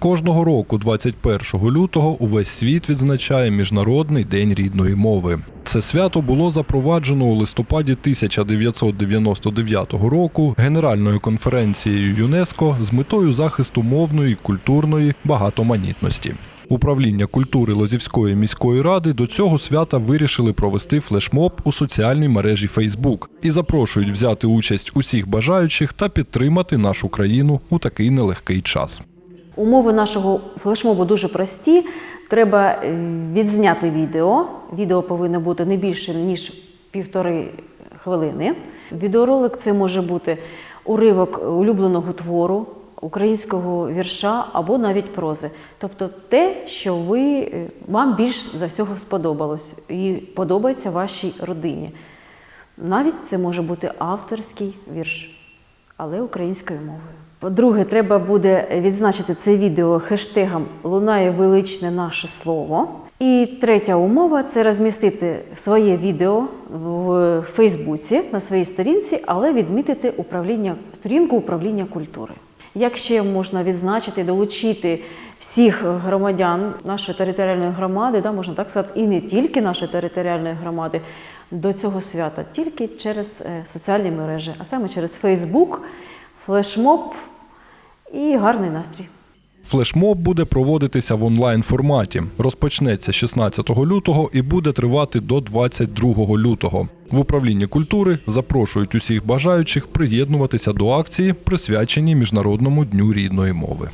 Кожного року, 21 лютого, увесь світ відзначає Міжнародний день рідної мови. Це свято було запроваджено у листопаді 1999 року Генеральною конференцією ЮНЕСКО з метою захисту мовної, культурної багатоманітності. Управління культури Лозівської міської ради до цього свята вирішили провести флешмоб у соціальній мережі Facebook і запрошують взяти участь усіх бажаючих та підтримати нашу країну у такий нелегкий час. Умови нашого флешмобу дуже прості. Треба е, відзняти відео. Відео повинно бути не більше ніж півтори хвилини. Відеоролик це може бути уривок улюбленого твору, українського вірша або навіть прози. Тобто те, що ви, е, вам більш за всього сподобалось і подобається вашій родині. Навіть це може бути авторський вірш, але українською мовою. По-друге, треба буде відзначити це відео хештегом Лунає величне наше слово. І третя умова це розмістити своє відео в Фейсбуці на своїй сторінці, але відмітити управління сторінку управління культури. Як ще можна відзначити, долучити всіх громадян нашої територіальної громади, да, можна так сказати, і не тільки нашої територіальної громади до цього свята, тільки через е, соціальні мережі, а саме через Фейсбук, флешмоб і гарний настрій. Флешмоб буде проводитися в онлайн форматі. Розпочнеться 16 лютого і буде тривати до 22 лютого. В управлінні культури запрошують усіх бажаючих приєднуватися до акції, присвяченій Міжнародному дню рідної мови.